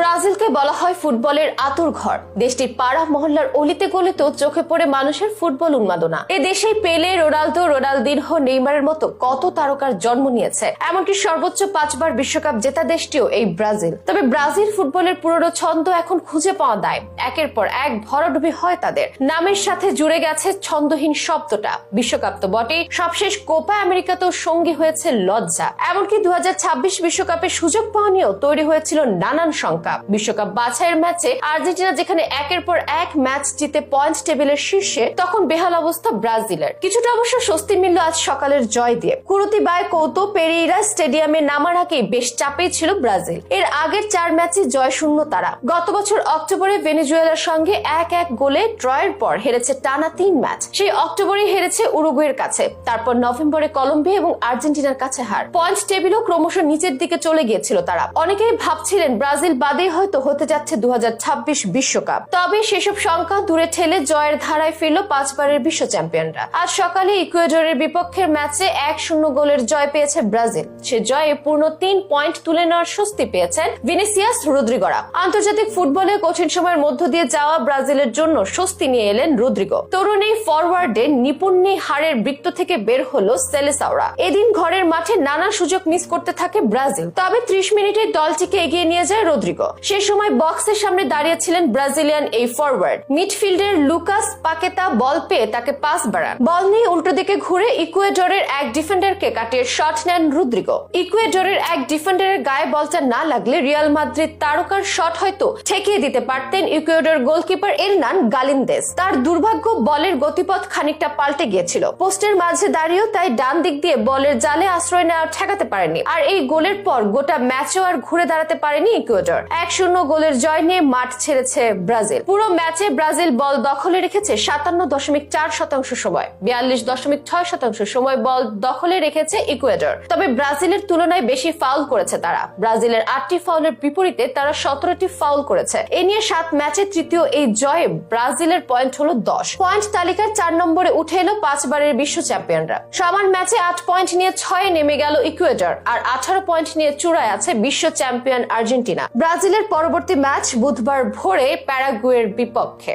ব্রাজিলকে বলা হয় ফুটবলের আতুর ঘর। দেশটির পাড়া মহল্লার অলিতে গলিতেও চোখে পড়ে মানুষের ফুটবল উন্মাদনা। এ দেশে পেলে, রোনালদো, রোনালদিনহো, নেইমারের মতো কত তারকার জন্ম নিয়েছে। এমনকি সর্বোচ্চ পাঁচবার বিশ্বকাপ জেতা দেশটিও এই ব্রাজিল। তবে ব্রাজিল ফুটবলের পুরনো ছন্দ এখন খুঁজে পাওয়া দায়। একের পর এক ভরাডুবি হয় তাদের। নামের সাথে জুড়ে গেছে ছন্দহীন শব্দটা। বিশ্বকাপ তো বটেই। সবশেষ কোপা আমেরিকাতেও সঙ্গী হয়েছে লজ্জা। এমনকি দু বিশ্বকাপের সুযোগ পাওয়া নিয়েও তৈরি হয়েছিল নানান শঙ্কা বিশ্বকাপ। বিশ্বকাপ বাছাইয়ের ম্যাচে আর্জেন্টিনা যেখানে একের পর এক ম্যাচ জিতে পয়েন্ট টেবিলের শীর্ষে, তখন বেহাল অবস্থা ব্রাজিলের। কিছুটা অবশ্য স্বস্তি মিলল আজ সকালের জয় দিয়ে। কুরুতি বায় কৌতো পেরিরা স্টেডিয়ামে নামার আগেই বেশ চাপেই ছিল ব্রাজিল। এর আগের চার ম্যাচে জয় শূন্য তারা। গত বছর অক্টোবরে ভেনেজুয়েলার সঙ্গে এক এক গোলে ড্রয়ের পর হেরেছে টানা তিন ম্যাচ। সেই অক্টোবরে হেরেছে উরুগুয়ের কাছে। তারপর নভেম্বরে কলম্বিয়া এবং আর্জেন্টিনার কাছে হার। পয়েন্ট টেবিলও ক্রমশ নিচের দিকে চলে গিয়েছিল তারা। অনেকেই ভাবছিলেন ব্রাজিল বাদেই হয়তো হতে যাচ্ছে দু বিশ্বকাপ। তবে সেসব সংখ্যা দূরে ঠেলে জয়ের ধারায় ফিরল পাঁচবারের বিশ্ব চ্যাম্পিয়নরা। আজ সকালে ইকুয়েডরের বিপক্ষের ম্যাচে এক শূন্য গোলের জয় পেয়েছে ব্রাজিল। সে জয়ে পূর্ণ তিন পয়েন্ট তুলে নেওয়ার স্বস্তি পেয়েছেন ভিনিসিয়াস রুদ্রিগোরা। আন্তর্জাতিক ফুটবলে কঠিন সময়ের মধ্য দিয়ে যাওয়া ব্রাজিলের জন্য স্বস্তি নিয়ে এলেন রুদ্রিগো। তরুণ এই ফরওয়ার্ডে নিপুণ্যি হারের বৃত্ত থেকে বের হলো সেলেসাওরা। এদিন ঘরের মাঠে নানা সুযোগ মিস করতে থাকে ব্রাজিল। তবে ত্রিশ মিনিটে দলটিকে এগিয়ে নিয়ে যায় রদ্রিগো। সে সময় বক্সের সামনে দাঁড়িয়েছিলেন ব্রাজিলিয়ান এই ফরওয়ার্ড মিডফিল্ডের লুকাস পাকেতা বল পেয়ে তাকে পাস বাড়ান। বল নিয়ে উল্টো দিকে ঘুরে ইকুয়েডরের এক ডিফেন্ডারকে কাটিয়ে শট নেন রুদ্রিগো। ইকুয়েডরের এক ডিফেন্ডারের গায়ে বলটা না লাগলে রিয়াল মাদ্রিদ তারকার শট হয়তো ঠেকিয়ে দিতে পারতেন ইকুয়েডর গোলকিপার এরনান গালিন্দেস তার দুর্ভাগ্য বলের গতিপথ খানিকটা পাল্টে গিয়েছিল। পোস্টের মাঝে দাঁড়িয়েও তাই ডান দিক দিয়ে বলের জালে আশ্রয় নেওয়া ঠেকাতে পারেনি আর এই গোলের পর গোটা ম্যাচেও আর ঘুরে দাঁড়াতে পারেনি ইকুয়েডর। এক শূন্য গোলের জয় নিয়ে মাঠ ছেড়েছে ব্রাজিল। পুরো ম্যাচে ব্রাজিল বল দখলে রেখেছে সাতান্ন দশমিক চার শতাংশ সময়, বিয়াল্লিশ দশমিক ছয় শতাংশ সময় বল দখলে রেখেছে ইকুয়েডর। তবে ব্রাজিলের তুলনায় বেশি ফাউল করেছে তারা। ব্রাজিলের আটটি ফাউলের বিপরীতে তারা সতেরোটি ফাউল করেছে। এ নিয়ে সাত ম্যাচে তৃতীয় এই জয়ে ব্রাজিলের পয়েন্ট হলো দশ। পয়েন্ট তালিকার চার নম্বরে উঠে এলো পাঁচবারের বিশ্ব চ্যাম্পিয়নরা। সমান ম্যাচে আট পয়েন্ট নিয়ে ছয়ে নেমে গেল ইকুয়েডর, আর আঠারো পয়েন্ট নিয়ে চূড়ায় আছে বিশ্ব চ্যাম্পিয়ন আর্জেন্টিনা। ব্রাজিলের পরবর্তী ম্যাচ বুধবার ভোরে প্যারাগুয়ের বিপক্ষে।